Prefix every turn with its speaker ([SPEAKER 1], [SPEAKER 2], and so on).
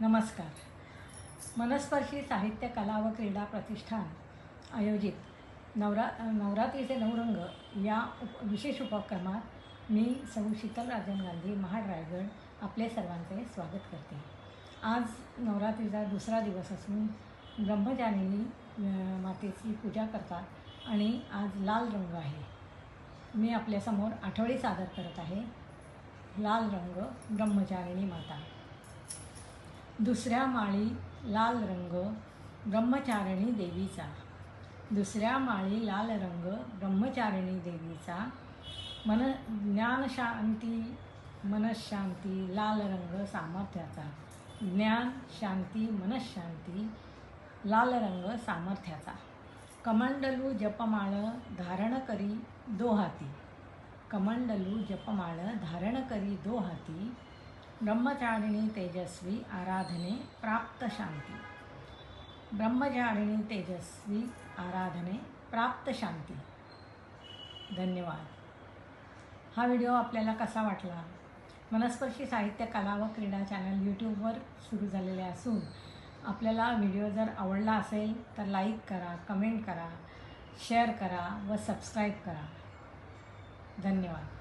[SPEAKER 1] नमस्कार. मनस्पर्शी साहित्य कला व क्रीडा प्रतिष्ठान आयोजित नवरा नवरात्रीचे नवरंग या उप विशेष उपक्रमात मी सौ शीतल राजन गांधी महाड रायगड आपले सर्वांचे स्वागत करते. आज नवरात्रीचा दुसरा दिवस असून ब्रह्मजानिनी मातेची पूजा करतात आणि आज लाल रंग आहे. मी आपल्यासमोर आठवडी सादर करत आहे. लाल रंग ब्रह्मचारिणी माता. दुसऱ्या माळी लाल रंग ब्रह्मचारिणी देवीचा. दुसऱ्या माळी लाल रंग ब्रह्मचारिणी देवीचा. मन ज्ञानशांती मनशांती लाल रंग सामर्थ्याचा. ज्ञान शांती मनशांती लाल रंग सामर्थ्याचा. कमंडलू जपमाळ धारण करी दो हाती कमंडलू जपमाळ धारण करी दो हाती ब्रह्मचारिणी तेजस्वी आराधने प्राप्त शांती. ब्रह्मचारिणी तेजस्वी आराधने प्राप्त शांती. धन्यवाद. हा व्हिडिओ आपल्याला कसा वाटला? मनस्पर्शी साहित्य कला व क्रीडा चॅनल यूट्यूबवर सुरू झालेले असून आपल्याला व्हिडिओ जर आवडला असेल तर लाईक करा कमेंट करा शेअर करा व सबस्क्राईब करा. धन्यवाद.